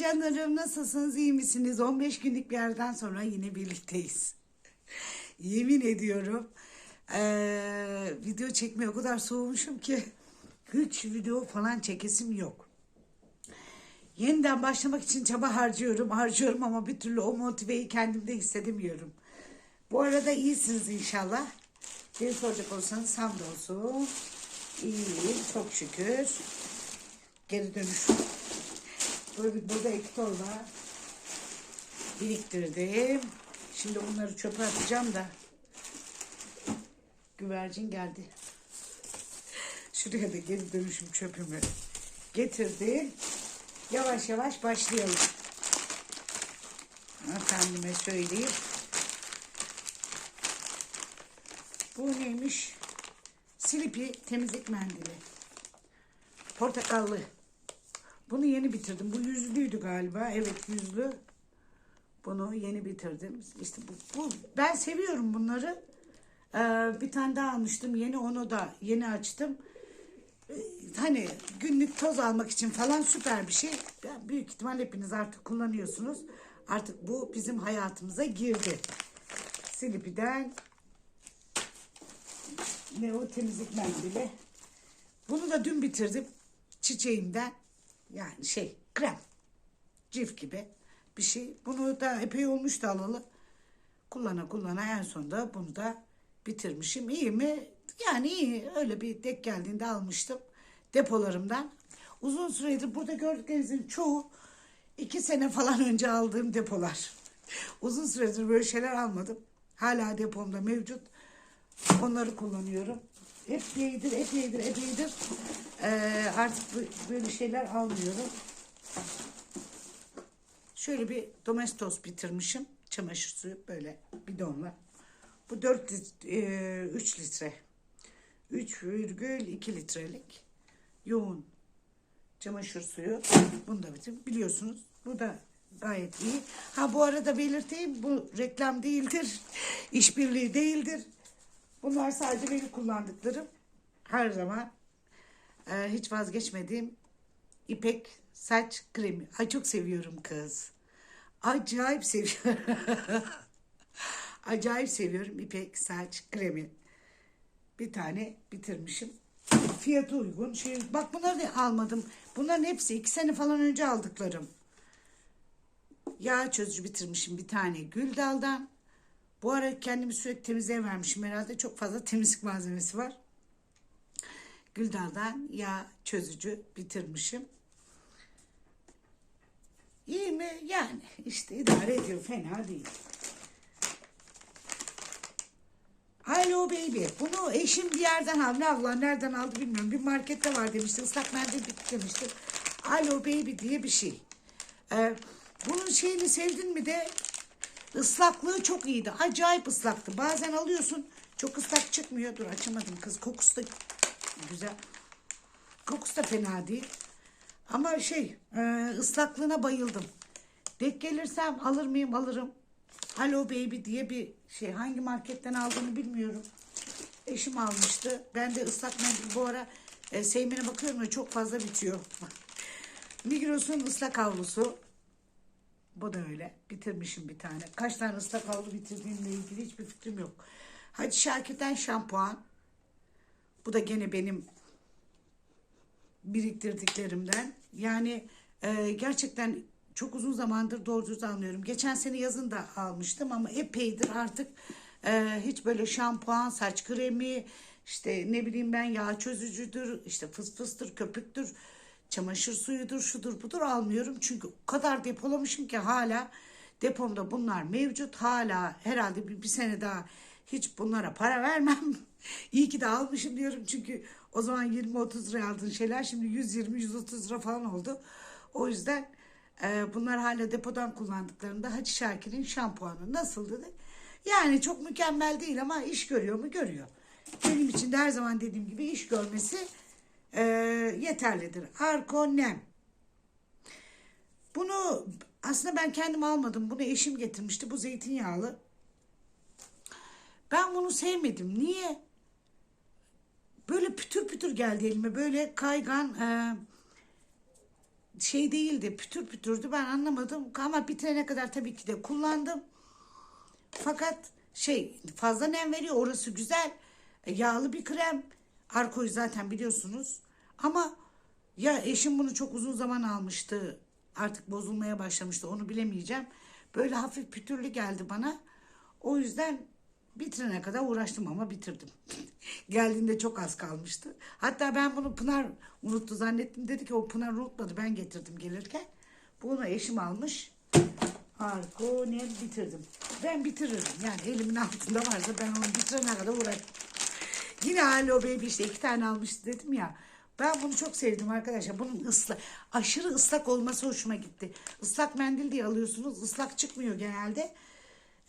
Canlarım nasılsınız iyi misiniz? 15 günlük bir yerden sonra yine birlikteyiz. Yemin ediyorum eee, video çekmeye o kadar soğumuşum ki hiç video falan çekesim yok. Yeniden başlamak için çaba harcıyorum harcıyorum ama bir türlü o motiveyi kendimde hissedemiyorum. Bu arada iyisiniz inşallah. Beni soracak olursanız hamdolsun. İyiyim çok şükür. Geri dönüşüm. Böyle bir burada iki torba biriktirdim. Şimdi bunları çöpe atacağım da. Güvercin geldi. Şuraya da geri dönüşüm çöpümü getirdim. Yavaş yavaş başlayalım. Efendime söyleyeyim. Bu neymiş? Silipi temizlik mendili. Portakallı. Bunu yeni bitirdim. Bu yüzlüydü galiba. Evet yüzlü. Bunu yeni bitirdim. İşte bu, bu ben seviyorum bunları. Ee, bir tane daha almıştım. Yeni onu da yeni açtım. Ee, hani günlük toz almak için falan süper bir şey. Ya, büyük ihtimal hepiniz artık kullanıyorsunuz. Artık bu bizim hayatımıza girdi. Silipi'den ne o temizlik mendili. Bunu da dün bitirdim. Çiçeğimden. Yani şey krem. Cif gibi bir şey. Bunu da epey olmuştu alalı. Kullana kullana en sonunda bunu da bitirmişim. İyi mi? Yani iyi. Öyle bir dek geldiğinde almıştım. Depolarımdan. Uzun süredir burada gördüklerinizin çoğu iki sene falan önce aldığım depolar. Uzun süredir böyle şeyler almadım. Hala depomda mevcut. Onları kullanıyorum. Epeydir, epeydir, epeydir. Ee, artık böyle şeyler almıyorum. Şöyle bir domestos bitirmişim. Çamaşır suyu böyle bidonla. Bu 4 lit- e, 3 litre. 3,2 litrelik yoğun çamaşır suyu. Bunu da bitirdim. Biliyorsunuz bu da gayet iyi. Ha bu arada belirteyim bu reklam değildir. işbirliği değildir. Bunlar sadece benim kullandıklarım. Her zaman e, hiç vazgeçmediğim ipek saç kremi. Ay çok seviyorum kız. Acayip seviyorum. Acayip seviyorum ipek saç kremi. Bir tane bitirmişim. Fiyatı uygun. Şey, bak bunları da almadım. Bunların hepsi iki sene falan önce aldıklarım. Yağ çözücü bitirmişim bir tane Güldal'dan. Bu ara kendimi sürekli temizliğe vermişim. Herhalde çok fazla temizlik malzemesi var. Güldal'dan yağ çözücü bitirmişim. İyi mi? Yani işte idare ediyor. Fena değil. Alo baby. Bunu eşim bir yerden aldı. Allah nereden aldı bilmiyorum. Bir markette var demişti. Islak mendil bitti demişti. Alo baby diye bir şey. Ee, bunun şeyini sevdin mi de ıslaklığı çok iyiydi. Acayip ıslaktı. Bazen alıyorsun çok ıslak çıkmıyor. Dur açamadım kız. Kokusu da güzel. Kokusu da fena değil. Ama şey e, ıslaklığına bayıldım. Denk gelirsem alır mıyım alırım. Hello Baby diye bir şey. Hangi marketten aldığını bilmiyorum. Eşim almıştı. Ben de ıslak mendil bu ara e, sevmene bakıyorum ya çok fazla bitiyor. Migros'un ıslak havlusu. Bu da öyle. Bitirmişim bir tane. Kaç tane ıslak havlu bitirdiğimle ilgili hiçbir fikrim yok. Hacı Şakir'den şampuan. Bu da gene benim biriktirdiklerimden. Yani e, gerçekten çok uzun zamandır doğru düz almıyorum. Geçen sene yazın da almıştım ama epeydir artık e, hiç böyle şampuan, saç kremi, işte ne bileyim ben yağ çözücüdür, işte fıs fıstır, köpüktür, çamaşır suyudur, şudur budur almıyorum. Çünkü o kadar depolamışım ki hala depomda bunlar mevcut. Hala herhalde bir, bir sene daha hiç bunlara para vermem. İyi ki de almışım diyorum çünkü o zaman 20-30 liraya aldığın şeyler şimdi 120-130 lira falan oldu. O yüzden e, bunlar hala depodan kullandıklarında Hacı Şakir'in şampuanı nasıl dedi? Yani çok mükemmel değil ama iş görüyor mu? Görüyor. Benim için de her zaman dediğim gibi iş görmesi e, yeterlidir. Arko Nem. Bunu aslında ben kendim almadım. Bunu eşim getirmişti. Bu zeytinyağlı. Ben bunu sevmedim. Niye? Böyle pütür pütür geldi elime. Böyle kaygan. e, şey değildi pütür pütürdü ben anlamadım ama bitirene kadar tabii ki de kullandım. Fakat şey fazla nem veriyor orası güzel. E, Yağlı bir krem. Arko'yu zaten biliyorsunuz. Ama ya eşim bunu çok uzun zaman almıştı. Artık bozulmaya başlamıştı onu bilemeyeceğim. Böyle hafif pütürlü geldi bana. O yüzden bitirene kadar uğraştım ama bitirdim. Geldiğinde çok az kalmıştı. Hatta ben bunu Pınar unuttu zannettim. Dedi ki o Pınar unutmadı ben getirdim gelirken. Bunu eşim almış. Arko ne bitirdim. Ben bitiririm. Yani elimin altında varsa ben onu bitirene kadar uğraşırım. Yine Hello Baby işte iki tane almıştı dedim ya. Ben bunu çok sevdim arkadaşlar. Bunun ıslak, aşırı ıslak olması hoşuma gitti. Islak mendil diye alıyorsunuz. Islak çıkmıyor genelde.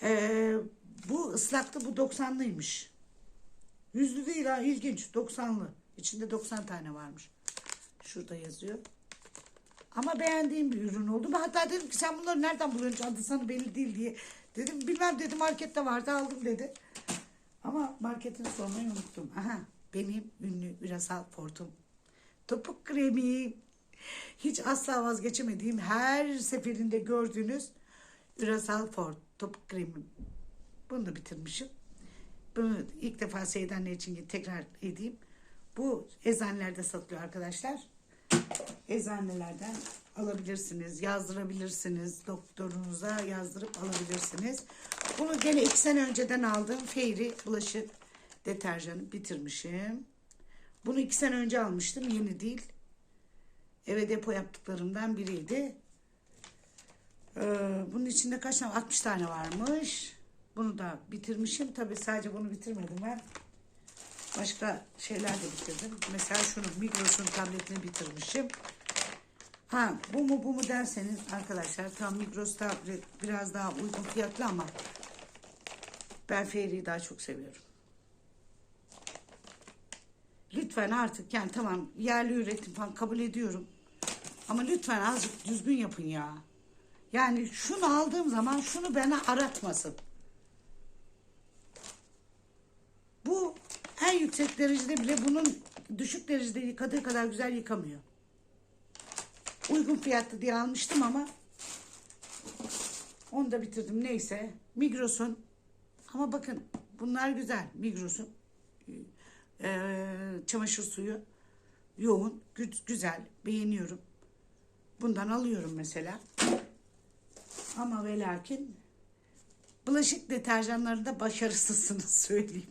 Ee, bu ıslaktı bu 90'lıymış. Yüzlü değil ha ilginç 90'lı. İçinde 90 tane varmış. Şurada yazıyor. Ama beğendiğim bir ürün oldu. Ben hatta dedim ki sen bunları nereden buluyorsun? Adı sana belli değil diye. Dedim bilmem dedi markette vardı aldım dedi. Ama marketini sormayı unuttum. Aha benim ünlü Ürasal Fortum. Topuk kremi. Hiç asla vazgeçemediğim her seferinde gördüğünüz Ürasal Fort topuk kremim. Bunu da bitirmişim. Bunu ilk defa Seyit anne için tekrar edeyim. Bu eczanelerde satılıyor arkadaşlar. Eczanelerden alabilirsiniz, yazdırabilirsiniz. Doktorunuza yazdırıp alabilirsiniz. Bunu gene iki sene önceden aldım. Fairy bulaşık deterjanı bitirmişim. Bunu iki sene önce almıştım. Yeni değil. Eve depo yaptıklarımdan biriydi. Ee, bunun içinde kaç tane? 60 tane varmış. Bunu da bitirmişim. Tabii sadece bunu bitirmedim ben. Başka şeyler de bitirdim. Mesela şunu Migros'un tabletini bitirmişim. Ha bu mu bu mu derseniz arkadaşlar tam Migros tablet biraz daha uygun fiyatlı ama ben Fairy'yi daha çok seviyorum. Lütfen artık yani tamam yerli üretim falan kabul ediyorum. Ama lütfen azıcık düzgün yapın ya. Yani şunu aldığım zaman şunu bana aratmasın. Bu en yüksek derecede bile bunun düşük derecede yıkadığı kadar güzel yıkamıyor. Uygun fiyatlı diye almıştım ama onu da bitirdim. Neyse. Migros'un ama bakın bunlar güzel. Migros'un eee, çamaşır suyu yoğun, gü- güzel, beğeniyorum. Bundan alıyorum mesela. Ama ve lakin bulaşık deterjanlarında başarısızsınız söyleyeyim.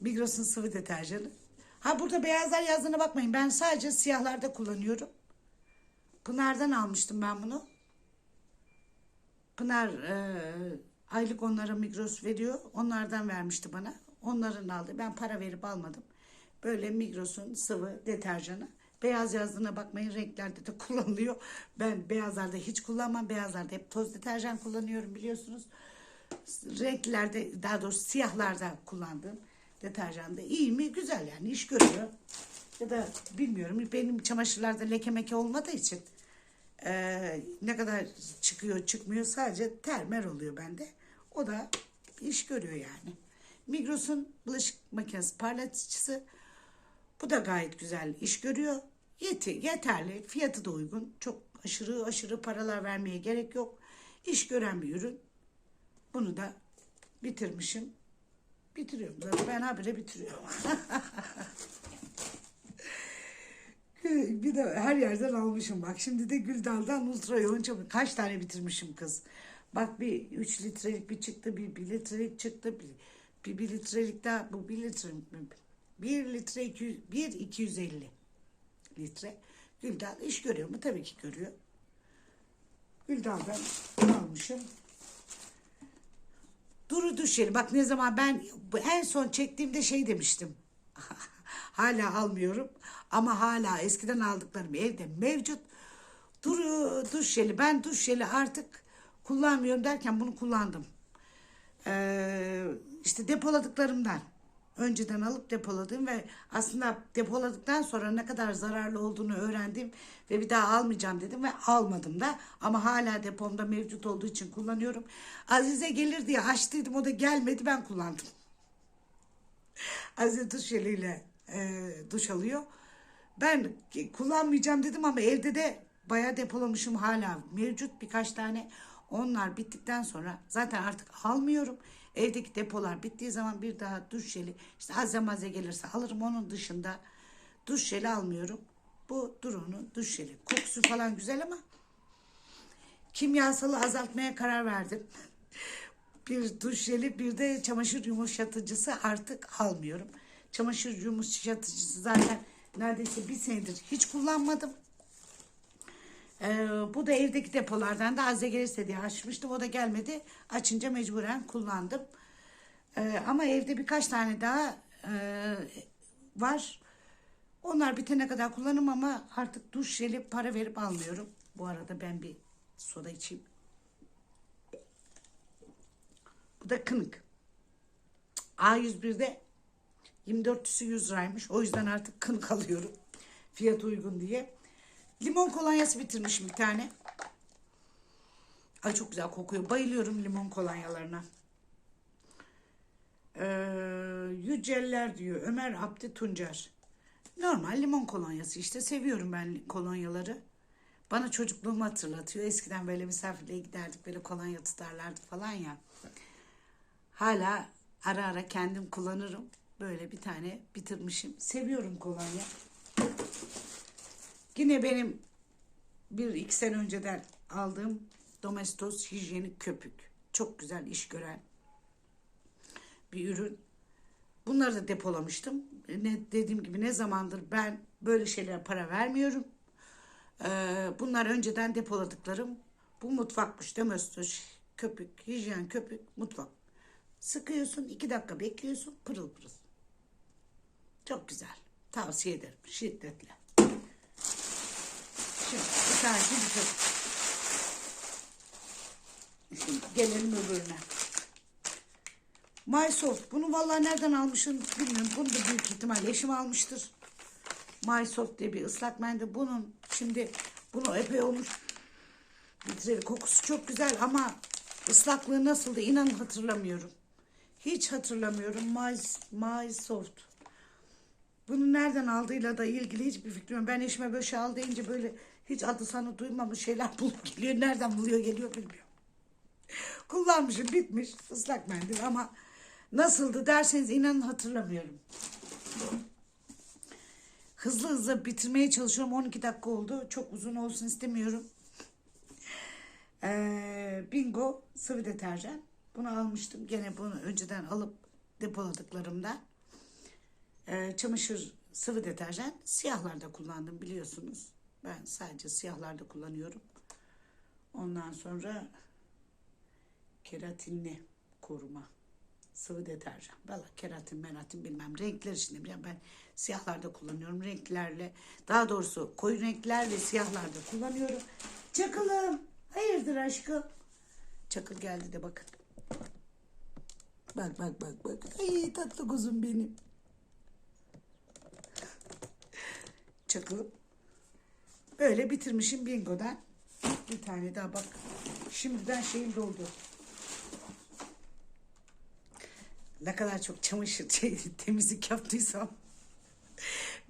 Migros'un sıvı deterjanı. Ha burada beyazlar yazdığına bakmayın. Ben sadece siyahlarda kullanıyorum. Pınar'dan almıştım ben bunu. Pınar e, aylık onlara Migros veriyor. Onlardan vermişti bana. Onların aldı. Ben para verip almadım. Böyle Migros'un sıvı deterjanı. Beyaz yazdığına bakmayın renklerde de kullanılıyor. Ben beyazlarda hiç kullanmam. Beyazlarda hep toz deterjan kullanıyorum biliyorsunuz. Renklerde daha doğrusu siyahlarda kullandığım deterjan da iyi mi? Güzel yani iş görüyor. Ya da bilmiyorum benim çamaşırlarda leke meke olmadığı için eee, ne kadar çıkıyor çıkmıyor sadece termer oluyor bende. O da iş görüyor yani. Migros'un bulaşık makinesi parlatıcısı bu da gayet güzel iş görüyor. Yeti, yeterli. Fiyatı da uygun. Çok aşırı aşırı paralar vermeye gerek yok. İş gören bir ürün. Bunu da bitirmişim. Bitiriyorum zaten. Ben habire bitiriyorum. bir de her yerden almışım bak. Şimdi de Güldal'dan ultra yoğun çabuk. Kaç tane bitirmişim kız. Bak bir 3 litrelik bir çıktı. Bir 1 litrelik çıktı. Bir, bir, bir litrelik daha. Bu 1 litre mi? 1 litre 200, 1 250 litre. Güldal iş görüyor mu? Tabii ki görüyor. Güldal'dan almışım. Duru duş jeli. Bak ne zaman ben en son çektiğimde şey demiştim. hala almıyorum ama hala eskiden aldıklarım evde mevcut. Duru duş jeli. Ben duş jeli artık kullanmıyorum derken bunu kullandım. Ee, işte depoladıklarımdan. Önceden alıp depoladım ve aslında depoladıktan sonra ne kadar zararlı olduğunu öğrendim ve bir daha almayacağım dedim ve almadım da ama hala depomda mevcut olduğu için kullanıyorum. Azize gelir diye açtıydım o da gelmedi ben kullandım. Azize duş jeliyle e, duş alıyor. Ben kullanmayacağım dedim ama evde de bayağı depolamışım hala. Mevcut birkaç tane. Onlar bittikten sonra zaten artık almıyorum. Evdeki depolar bittiği zaman bir daha duş jeli işte az maze gelirse alırım. Onun dışında duş jeli almıyorum. Bu Duru'nun duş jeli. Kokusu falan güzel ama kimyasalı azaltmaya karar verdim. Bir duş jeli bir de çamaşır yumuşatıcısı artık almıyorum. Çamaşır yumuşatıcısı zaten neredeyse bir senedir hiç kullanmadım. Ee, bu da evdeki depolardan da azze gelirse diye açmıştım. O da gelmedi. Açınca mecburen kullandım. Ee, ama evde birkaç tane daha e, var. Onlar bitene kadar kullanım ama artık duş jeli para verip almıyorum. Bu arada ben bir soda içeyim. Bu da kınık. A101'de 24'lüsü 100 liraymış. O yüzden artık kınık alıyorum. Fiyat uygun diye. Limon kolonyası bitirmişim bir tane. Ay çok güzel kokuyor. Bayılıyorum limon kolonyalarına. Ee, Yüceller diyor. Ömer Abdi Tuncer. Normal limon kolonyası işte. Seviyorum ben kolonyaları. Bana çocukluğumu hatırlatıyor. Eskiden böyle misafirliğe giderdik. Böyle kolonya tutarlardı falan ya. Hala ara ara kendim kullanırım. Böyle bir tane bitirmişim. Seviyorum kolonya. Yine benim bir iki sene önceden aldığım Domestos hijyenik köpük. Çok güzel iş gören bir ürün. Bunları da depolamıştım. Ne dediğim gibi ne zamandır ben böyle şeylere para vermiyorum. Ee, bunlar önceden depoladıklarım. Bu mutfakmış Domestos köpük, hijyen köpük, mutfak. Sıkıyorsun, iki dakika bekliyorsun, pırıl pırıl. Çok güzel. Tavsiye ederim şiddetle. Şimdi bir tanesini bitirdim. Şimdi gelelim öbürüne. Mysoft. Bunu vallahi nereden almışım bilmiyorum. Bunu da büyük ihtimalle eşim almıştır. Mysoft diye bir ıslak mendil. Bunun şimdi bunu epey olmuş. Bitireli kokusu çok güzel ama ıslaklığı nasıldı inanın hatırlamıyorum. Hiç hatırlamıyorum. My, Mysoft. Bunu nereden aldığıyla da ilgili hiçbir fikrim yok. Ben eşime böyle şey al deyince böyle hiç adı sanı duymamış şeyler bulup geliyor. Nereden buluyor geliyor bilmiyorum. Kullanmışım bitmiş ıslak mendil ama nasıldı derseniz inanın hatırlamıyorum. Hızlı hızlı bitirmeye çalışıyorum. 12 dakika oldu. Çok uzun olsun istemiyorum. Ee, Bingo sıvı deterjan. Bunu almıştım. Gene bunu önceden alıp depoladıklarımda. Ee, çamaşır sıvı deterjan siyahlarda kullandım biliyorsunuz. Ben sadece siyahlarda kullanıyorum. Ondan sonra keratinli koruma sıvı deterjan. Valla keratin meratin bilmem renkler içinde bilmem ben siyahlarda kullanıyorum. Renklerle daha doğrusu koyu renkler ve siyahlarda kullanıyorum. Çakılım hayırdır aşkım? Çakıl geldi de bakın. Bak bak bak bak. Ay tatlı kuzum benim. Çakılım. Böyle bitirmişim bingodan. Bir tane daha bak. Şimdiden şeyim doldu. Ne kadar çok çamaşır şey, temizlik yaptıysam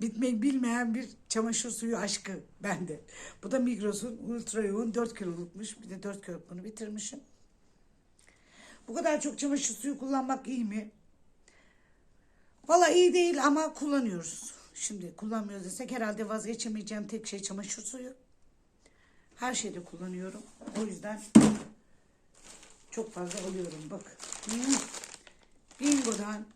bitmeyi bilmeyen bir çamaşır suyu aşkı bende. Bu da Migros'un ultra yoğun 4 kilolukmuş. Bir de 4 kiloluk bunu bitirmişim. Bu kadar çok çamaşır suyu kullanmak iyi mi? Valla iyi değil ama kullanıyoruz. Şimdi kullanmıyoruz desek herhalde vazgeçemeyeceğim tek şey çamaşır suyu. Her şeyde kullanıyorum. O yüzden çok fazla alıyorum. Bak. Hmm. Bingo'dan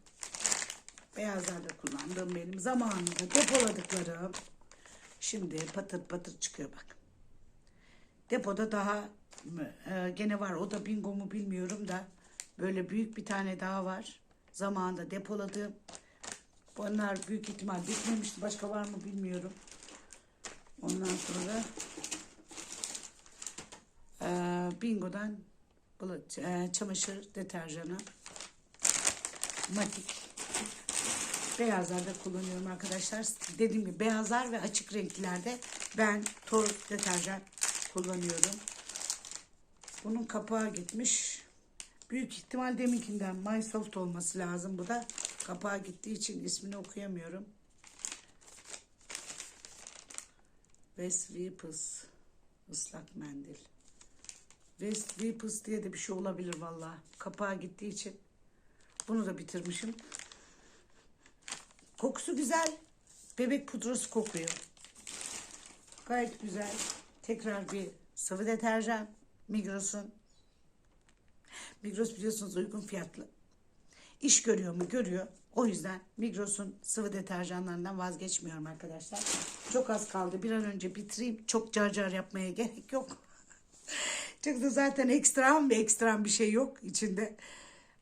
beyazlarda kullandığım benim zamanında depoladıklarım. Şimdi patır patır çıkıyor bak. Depoda daha e, gene var. O da bingo mu bilmiyorum da böyle büyük bir tane daha var. Zamanında depoladığım. Bunlar büyük ihtimal bitmemişti. Başka var mı bilmiyorum. Ondan sonra e, Bingo'dan bulut, e, çamaşır deterjanı matik beyazlarda kullanıyorum arkadaşlar. Dediğim gibi beyazlar ve açık renklerde ben toz deterjan kullanıyorum. Bunun kapağı gitmiş. Büyük ihtimal deminkinden Mysoft olması lazım bu da. Kapağı gittiği için ismini okuyamıyorum. West Weepers ıslak mendil. West Weepers diye de bir şey olabilir vallahi. Kapağı gittiği için. Bunu da bitirmişim. Kokusu güzel. Bebek pudrası kokuyor. Gayet güzel. Tekrar bir sıvı deterjan. Migros'un. Migros biliyorsunuz uygun fiyatlı. İş görüyor mu? Görüyor. O yüzden Migros'un sıvı deterjanlarından vazgeçmiyorum arkadaşlar. Çok az kaldı. Bir an önce bitireyim. Çok car car yapmaya gerek yok. Çünkü zaten ekstrem bir ekstrem bir şey yok içinde.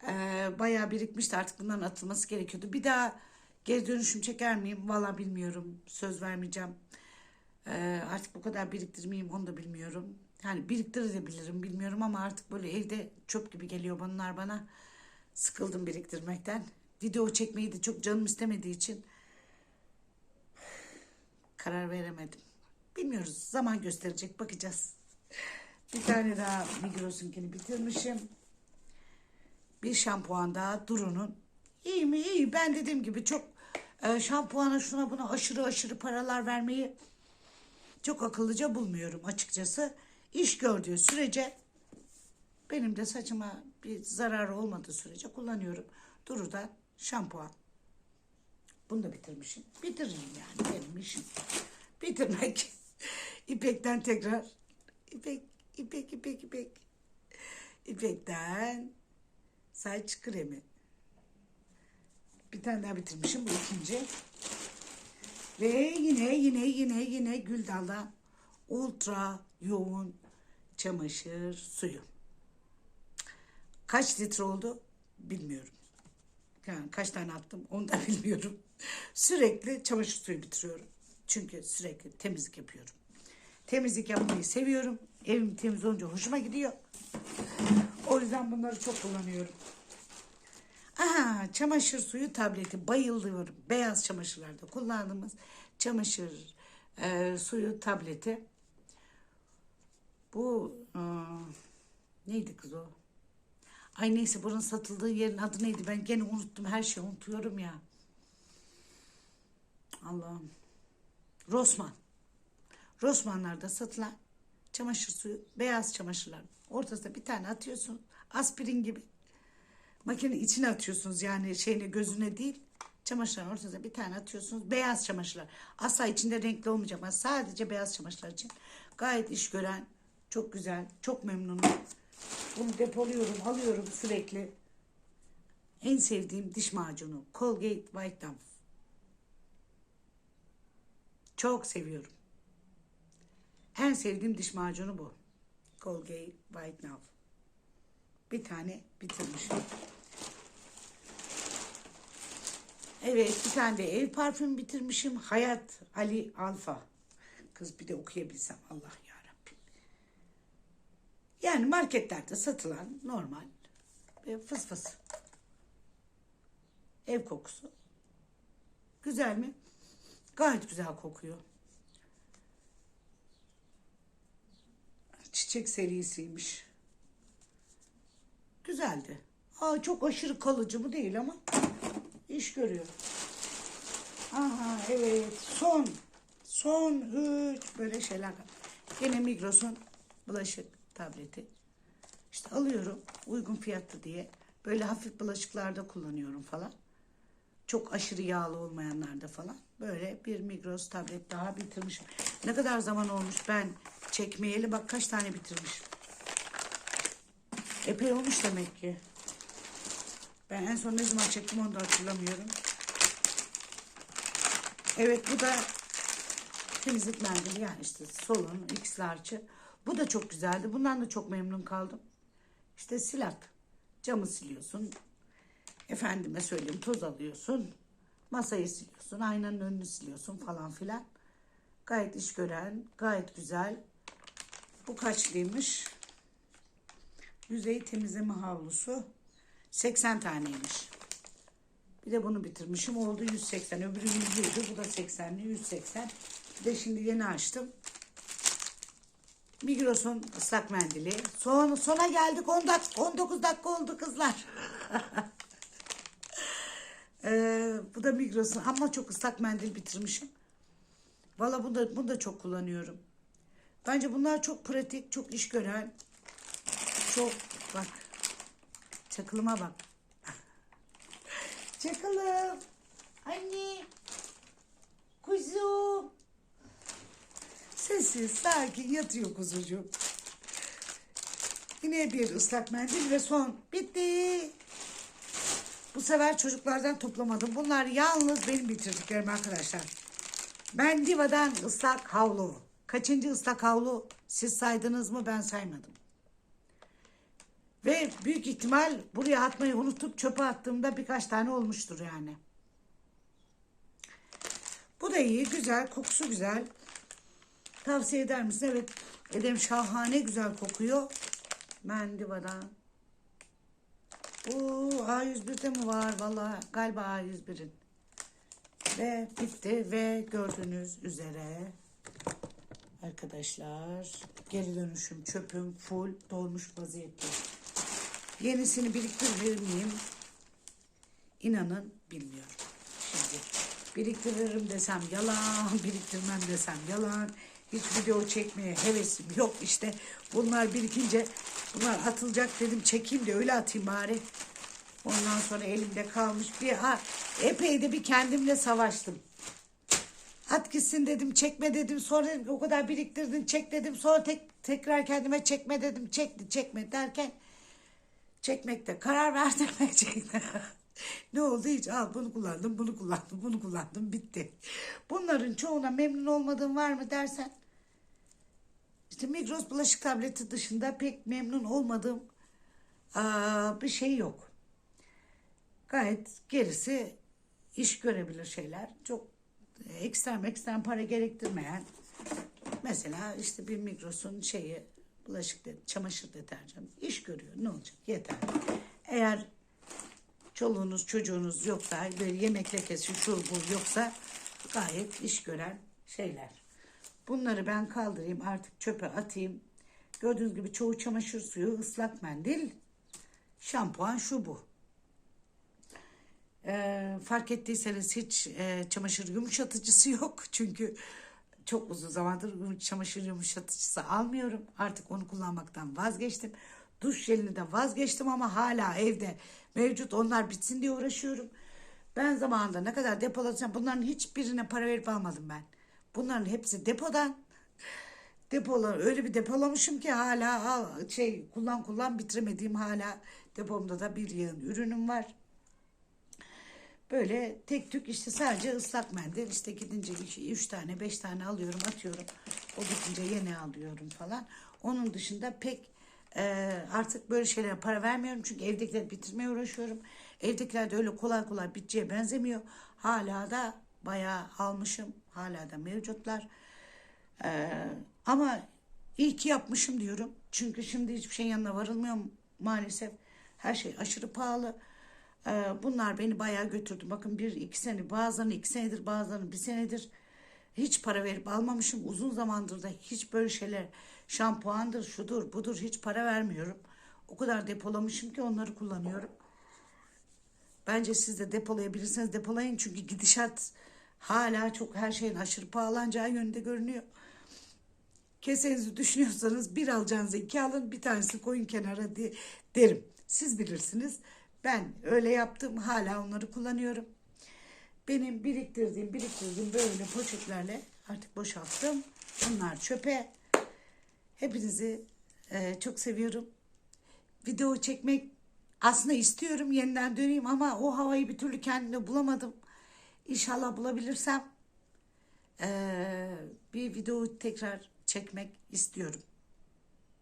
Ee, bayağı birikmişti artık bunların atılması gerekiyordu. Bir daha geri dönüşüm çeker miyim? Valla bilmiyorum. Söz vermeyeceğim. Ee, artık bu kadar biriktirmeyeyim onu da bilmiyorum. Yani biriktirebilirim bilmiyorum ama artık böyle evde çöp gibi geliyor bunlar bana. Sıkıldım biriktirmekten. Video çekmeyi de çok canım istemediği için karar veremedim. Bilmiyoruz. Zaman gösterecek. Bakacağız. Bir tane daha Migros'unkini bitirmişim. Bir şampuan daha Duru'nun. İyi mi? İyi. Ben dediğim gibi çok e, şampuana şuna buna aşırı aşırı paralar vermeyi çok akıllıca bulmuyorum açıkçası. İş gördüğü sürece benim de saçıma bir zararı olmadığı sürece kullanıyorum. Duru'dan şampuan. Bunu da bitirmişim. Bitiririm yani benim işim. Bitirmek. İpek'ten tekrar. İpek, İpek, İpek, İpek. İpek'ten saç kremi. Bir tane daha bitirmişim. Bu ikinci. Ve yine yine yine yine Güldal'dan ultra yoğun çamaşır suyu. Kaç litre oldu bilmiyorum. Yani kaç tane attım onu da bilmiyorum. Sürekli çamaşır suyu bitiriyorum. Çünkü sürekli temizlik yapıyorum. Temizlik yapmayı seviyorum. Evim temiz olunca hoşuma gidiyor. O yüzden bunları çok kullanıyorum. Aha, çamaşır suyu tableti bayılıyorum. Beyaz çamaşırlarda kullandığımız çamaşır e, suyu tableti. Bu e, neydi kız o? Ay neyse bunun satıldığı yerin adı neydi? Ben gene unuttum. Her şeyi unutuyorum ya. Allah'ım. Rosman. Rosmanlarda satılan çamaşır suyu, beyaz çamaşırlar. Ortasına bir tane atıyorsun. Aspirin gibi. Makine içine atıyorsunuz yani şeyine gözüne değil. Çamaşırların ortasına bir tane atıyorsunuz. Beyaz çamaşırlar. Asla içinde renkli olmayacak ama sadece beyaz çamaşırlar için. Gayet iş gören, çok güzel, çok memnunum. Bunu depoluyorum, alıyorum sürekli. En sevdiğim diş macunu Colgate White Duff. Çok seviyorum. En sevdiğim diş macunu bu. Colgate White Now. Bir tane bitirmişim. Evet bir tane de ev parfüm bitirmişim. Hayat Ali Alfa. Kız bir de okuyabilsem Allah. Yani marketlerde satılan normal e, fıs fıs. Ev kokusu. Güzel mi? Gayet güzel kokuyor. Çiçek serisiymiş. Güzeldi. Aa, çok aşırı kalıcı mı değil ama iş görüyor. Aha evet son son üç böyle şeyler. Gene Migros'un bulaşık tableti. İşte alıyorum uygun fiyatlı diye. Böyle hafif bulaşıklarda kullanıyorum falan. Çok aşırı yağlı olmayanlarda falan. Böyle bir Migros tablet daha bitirmişim. Ne kadar zaman olmuş ben çekmeyeli bak kaç tane bitirmişim. Epey olmuş demek ki. Ben en son ne zaman çektim onu da hatırlamıyorum. Evet bu da temizlik mendili yani işte solun X large'ı. Bu da çok güzeldi. Bundan da çok memnun kaldım. İşte silak. Camı siliyorsun. Efendime söyleyeyim toz alıyorsun. Masayı siliyorsun. Aynanın önünü siliyorsun falan filan. Gayet iş gören, gayet güzel. Bu kaçlıymış? Yüzey temizleme havlusu. 80 taneymiş. Bir de bunu bitirmişim. Oldu 180. Öbürü 100'lüydü. Bu da 80'li 180. Bir de şimdi yeni açtım. Migros'un ıslak mendili. Son, sona geldik. 10 dak 19 dakika oldu kızlar. Ee, bu da Migros'un ama çok ıslak mendil bitirmişim. Valla bunu da, bunu da çok kullanıyorum. Bence bunlar çok pratik, çok iş gören. Çok bak. Çakılıma bak. Çakılım. Anne. Kuzum. Sessiz, sakin yatıyor kuzucuğum. Yine bir ıslak mendil ve son. Bitti. Bu sefer çocuklardan toplamadım. Bunlar yalnız benim bitirdiklerim arkadaşlar. Ben Diva'dan ıslak havlu. Kaçıncı ıslak havlu siz saydınız mı ben saymadım. Ve büyük ihtimal buraya atmayı unutup çöpe attığımda birkaç tane olmuştur yani. Bu da iyi, güzel, kokusu güzel. Tavsiye eder misin? Evet, Edem şahane güzel kokuyor. Mendiva'dan. Oo, A101'de mi var? Vallahi galiba A101'in. Ve bitti ve gördüğünüz üzere arkadaşlar geri dönüşüm çöpüm full dolmuş vaziyette. Yenisini biriktirir miyim? İnanın bilmiyorum. Şimdi biriktiririm desem yalan, biriktirmem desem yalan. Hiç video çekmeye hevesim yok işte. Bunlar birikince bunlar atılacak dedim çekeyim de öyle atayım bari. Ondan sonra elimde kalmış bir ha epey de bir kendimle savaştım. At gitsin dedim çekme dedim sonra dedim o kadar biriktirdin çek dedim sonra tek, tekrar kendime çekme dedim çekti çekme derken çekmekte karar verdim ve çekti. ne oldu hiç al bunu kullandım bunu kullandım bunu kullandım bitti. Bunların çoğuna memnun olmadığın var mı dersen işte Migros bulaşık tableti dışında pek memnun olmadığım aa, bir şey yok. Gayet gerisi iş görebilir şeyler. Çok ekstrem ekstrem para gerektirmeyen mesela işte bir Migros'un şeyi bulaşık çamaşır deterjanı iş görüyor. Ne olacak? Yeter. Eğer çoluğunuz çocuğunuz yoksa böyle yemek lekesi şu bu yoksa gayet iş gören şeyler. Bunları ben kaldırayım artık çöpe atayım. Gördüğünüz gibi çoğu çamaşır suyu ıslak mendil şampuan şu bu. Ee, fark ettiyseniz hiç e, çamaşır yumuşatıcısı yok. Çünkü çok uzun zamandır çamaşır yumuşatıcısı almıyorum. Artık onu kullanmaktan vazgeçtim. Duş jelini de vazgeçtim ama hala evde mevcut. Onlar bitsin diye uğraşıyorum. Ben zamanında ne kadar depolatsam bunların hiçbirine para verip almadım ben. Bunların hepsi depodan. Depolar öyle bir depolamışım ki hala al- şey kullan kullan bitiremediğim hala depomda da bir yığın ürünüm var. Böyle tek tük işte sadece ıslak mendil işte gidince üç, üç tane beş tane alıyorum atıyorum. O bitince yeni alıyorum falan. Onun dışında pek e, artık böyle şeylere para vermiyorum. Çünkü evdekileri bitirmeye uğraşıyorum. Evdekiler de öyle kolay kolay biteceğe benzemiyor. Hala da bayağı almışım. Hala da mevcutlar. E, ama iyi ki yapmışım diyorum. Çünkü şimdi hiçbir şeyin yanına varılmıyor maalesef. Her şey aşırı pahalı. Ee, bunlar beni bayağı götürdü. Bakın bir iki sene bazılarını iki senedir bazılarını bir senedir hiç para verip almamışım. Uzun zamandır da hiç böyle şeyler şampuandır şudur budur hiç para vermiyorum. O kadar depolamışım ki onları kullanıyorum. Bence siz de depolayabilirsiniz depolayın çünkü gidişat hala çok her şeyin aşırı pahalanacağı yönünde görünüyor. Kesenizi düşünüyorsanız bir alacağınızı iki alın bir tanesini koyun kenara diye derim. Siz bilirsiniz. Ben öyle yaptım hala onları kullanıyorum. Benim biriktirdiğim biriktirdiğim böyle poşetlerle artık boşalttım. Bunlar çöpe. Hepinizi e, çok seviyorum. Video çekmek aslında istiyorum yeniden döneyim ama o havayı bir türlü kendimde bulamadım. İnşallah bulabilirsem e, bir video tekrar çekmek istiyorum.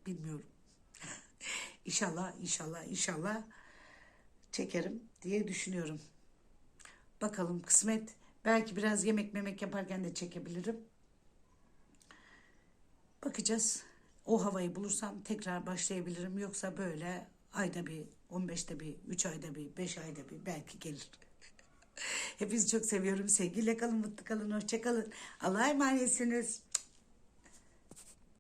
Bilmiyorum. inşallah, inşallah, inşallah çekerim diye düşünüyorum. Bakalım kısmet. Belki biraz yemek memek yaparken de çekebilirim. Bakacağız. O havayı bulursam tekrar başlayabilirim. Yoksa böyle ayda bir, 15'te bir, 3 ayda bir, 5 ayda bir belki gelir. Hepinizi çok seviyorum. Sevgiyle kalın, mutlu kalın, hoşça kalın. Allah'a emanetsiniz.